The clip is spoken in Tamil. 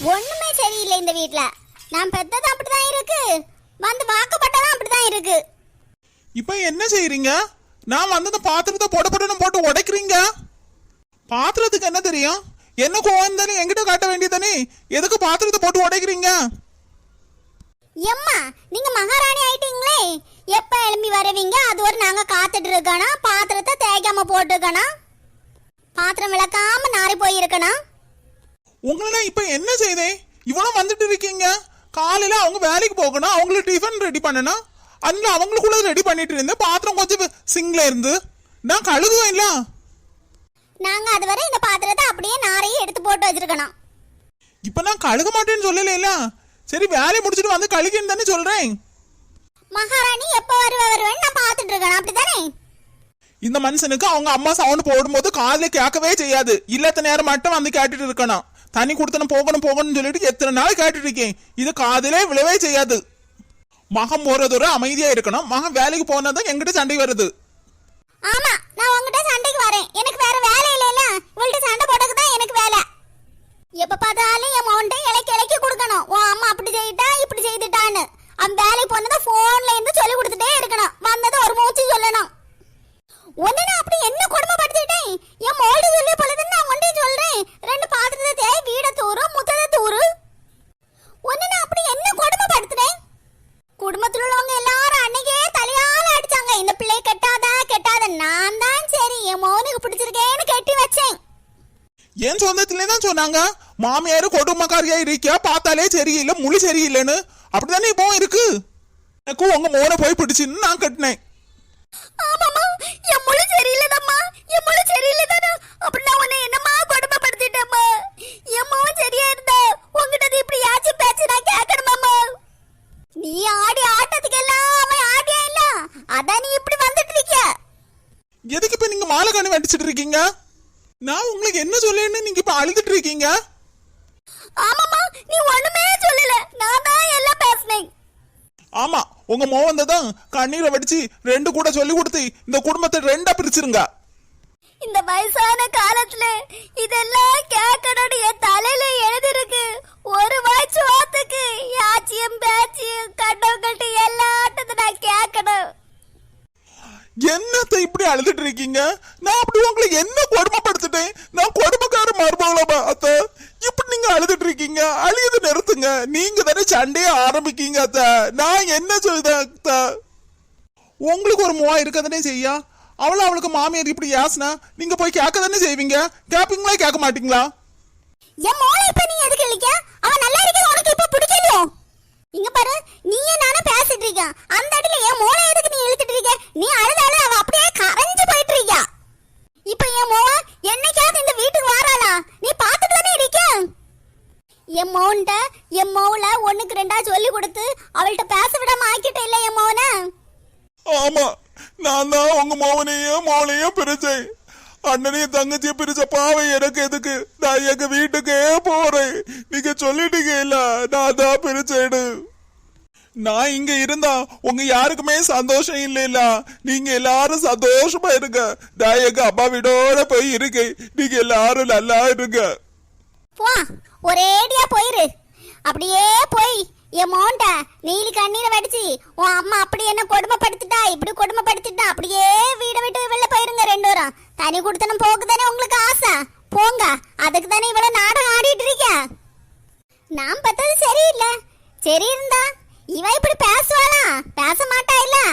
ஒண்ணுமே சரியில்லை இந்த வீட்ல. நான் பெத்தது அப்படிதான் இருக்கு. வந்து வாக்கப்பட்டதும் அப்படிதான் இருக்கு. இப்போ என்ன செய்றீங்க? நான் வந்து அந்த பாத்திரத்தை போட போடணும் போட்டு உடைக்கிறீங்க? பாத்திரத்துக்கு என்ன தெரியும்? என்ன கோவம் தானே? என்கிட்ட காட்ட வேண்டியதானே எதுக்கு பாத்திரத்தை போட்டு உடைக்கிறீங்க? எம்மா நீங்க மகாராணி ஆயிட்டீங்களே. எப்ப எழும்பி வருவீங்க? அது ஒரு நாங்க காத்துட்டு இருக்கணும். பாத்திரத்தை தேய்க்காம போட்டுக்கணும். பாத்திரம் விளக்காம நாரி போயிருக்கணும். உங்களை நான் இப்போ என்ன செய்தேன் இவ்வளோ வந்துட்டு இருக்கீங்க. காலையில அவங்க வேலைக்கு போகணும் அவங்களுக்கு டிஃபன் ரெடி பண்ணணும். அதில் அவங்களுக்குள்ள ரெடி பண்ணிட்டு இருந்தேன் பாத்திரம் கொஞ்சம் சிங்ல இருந்து நான் கழுகுவேன் இல்ல? நாங்க அதுவரை இந்த பாத்திரத்தை அப்படியே நாரையே எடுத்து போட்டு வச்சிருக்கணும். இப்போ நான் கழுக மாட்டேன்னு சொல்லலைல சரி வேலையை முடிச்சுட்டு வந்து கழுகின்னு தானே சொல்றேன். மகாராணி எப்ப வருவ வருவேன்னு நான் பாத்துட்டு இருக்கணும். அப்படித்தானே? இந்த மனுஷனுக்கு அவங்க அம்மா சவுண்ட் போடும்போது காதுல கேட்கவே செய்யாது. இல்லத்த நேரம் மட்டும் வந்து கேட்டுட்டு இருக்கணும். தண்ணி கொடுத்தனும் போகணும் போகணும்னு சொல்லிட்டு எத்தனை நாள் கேட்டுட்டு இருக்கேன் இது காதலே விழவே செய்யாது. மகம் போறதோட அமைதியா இருக்கணும். மகன் வேலைக்கு போனதான் எங்கிட்ட சண்டை வருது. ஆமா நான் உங்ககிட்ட சண்டைக்கு வரேன். எனக்கு வேற வேலை இல்லைல்ல. உங்கள்கிட்ட சண்டை போட்டக்கு தான் எனக்கு வேலை. எப்ப பார்த்தாலும் என் மவுண்டை இலைக்கு இலைக்கு கொடுக்கணும். உன் அம்மா அப்படி செய்யிட்டா இப்படி செய்துட்டான்னு. அவன் வேலைக்கு போனதை போன்ல இருந்து சொல்லி கொடுத்துட்டே இருக்கணும். வந்தது ஒரு மூச்சு சொல்லணும். ஒன்னு அப்படி என்ன கொடுமைப்படுத்திட்டேன் என் மோல்டு சொல்லி பொழுதுன்னு நான் ஒன்றே சொல்றேன் ரெண்டு பாத்திரத்தை தேய் வீட தூரு முத்ததை தூரு உன்னை நான் அப்படி என்ன கொடுமைப்படுத்துறேன் குடும்பத்துல உள்ளவங்க எல்லாரும் அன்னைக்கே தலையால அடிச்சாங்க இந்த பிள்ளை கெட்டாத கெட்டாத நான் தான் சரி என் மோனுக்கு பிடிச்சிருக்கேன்னு கட்டி வச்சேன் என் சொந்தத்திலே தான் சொன்னாங்க? மாமியார் கொடுமைக்காரியா இருக்கியா? பார்த்தாலே சரியில்லை முழு சரியில்லைன்னு. அப்படிதானே இப்போ இருக்கு? எனக்கு உங்க மோனை போய் பிடிச்சுன்னு நான் கட்டினேன். ஆமாமா என் முழு சரியில்லைதாம்மா. என் முழு சரியில்லைதானா. அப்படி நான் உன்னை என்னமா கொடுமைப்படுத்திட்டேம்மா? என் மோன் சரியா இருந்தா உங்ககிட்ட இப்படி யாச்சு பேச்சு நான் கேட்கணுமாம்மா? நீ ஆடி ஆட்டத்துக்கெல்லாம் அவன் ஆடியா இல்ல? அதான் நீ இப்படி வந்துட்டு இருக்கிய? எதுக்கு இப்ப நீங்க மாலை கண்ணு வெடிச்சிட்டு இருக்கீங்க? நான் உங்களுக்கு என்ன சொல்லேன்னு நீங்க இப்ப அழுதுட்டு இருக்கீங்க? ஆமாமா நீ ஒண்ணுமே சொல்லல. நான் தான் எல்லாம் பேசினேன். ஆமா உங்க மோவந்த தான் கண்ணீரை வடிச்சு ரெண்டு கூட சொல்லி கொடுத்து இந்த குடும்பத்தை ரெண்டா பிரிச்சிருங்க. இந்த வயசான காலத்துல என்னத்த இப்படி அழுதுட்டு இருக்கீங்க? நான் அப்படி உங்களை என்ன கொடுமைப்படுத்திட்டேன்? நான் கொடுமைக்கார மருமகளமா அத்த. இப்படி நீங்க அழுதுட்டு இருக்கீங்க. அழுது நிறுத்துங்க. நீங்க தானே சண்டையே ஆரம்பிக்கீங்க அத்த. நான் என்ன சொல்லுதேன் அத்த? உங்களுக்கு ஒரு மூவா இருக்கதானே செய்யா? அவளும் அவளுக்கு மாமியார் இப்படி யாசனா நீங்க போய் கேட்க தானே செய்வீங்க? கேப்பீங்களா கேட்க மாட்டீங்களா? என் மோளை இப்ப நீ எதுக்கு இழிக்க? அவன் நல்லா இருக்கிறது உனக்கு இப்ப பிடிக்கலையோ? இங்க பாரு நீயே நானும் பேசிட்டு இருக்க அந்த இடத்துல என் மோளை எதுக்கு நீ இழுத்துட்டு இருக்க நீ அழுதால அவ அப்படியே கரைஞ்சு போயிட்டு இருக்க இப்ப என் மோவ என்னைக்காவது இந்த வீட்டுக்கு வாராளா நீ பாத்துட்டு தானே இருக்க என் மோன்ட்ட என் மோவுல ஒண்ணுக்கு ரெண்டா சொல்லி கொடுத்து அவள்கிட்ட பேச விடாம ஆக்கிட்ட இல்ல என் மோவனை? ஆமா நான் தான் உங்க மோவனையும் மோளையும் பிரிச்சேன். அண்ணனையும் தங்கச்சியும் பிரிச்ச பாவை எனக்கு எதுக்கு? நான் எங்க வீட்டுக்கே போறேன். நீங்க சொல்லிட்டீங்க இல்ல நான் தான் பிரிச்சேன்னு. நான் இங்க இருந்தா உங்க யாருக்குமே சந்தோஷம் இல்லைல்ல நீங்க எல்லாரும் சந்தோஷமா இருங்க. நான் எங்க அம்மா வீடோட போய் இருக்கேன். நீங்க எல்லாரும் நல்லா இருங்க. போயிரு அப்படியே போய் என் மோண்ட நீலி கண்ணீரை வடிச்சு உன் அம்மா அப்படி என்ன கொடுமைப்படுத்திட்டா? இப்படி கொடுமைப்படுத்திட்டா? அப்படியே வீடை விட்டு வெளில போயிருங்க ரெண்டு வரும் தனி கொடுத்தனும் போக்கு தானே உங்களுக்கு ஆசை? போங்க அதுக்கு தானே இவ்வளவு நாடகம் ஆடிட்டு இருக்கியா நான் பார்த்தது சரியில்லை. சரி இருந்தா இவன் இப்படி பேசுவாளா? பேச மாட்டா இல்லை?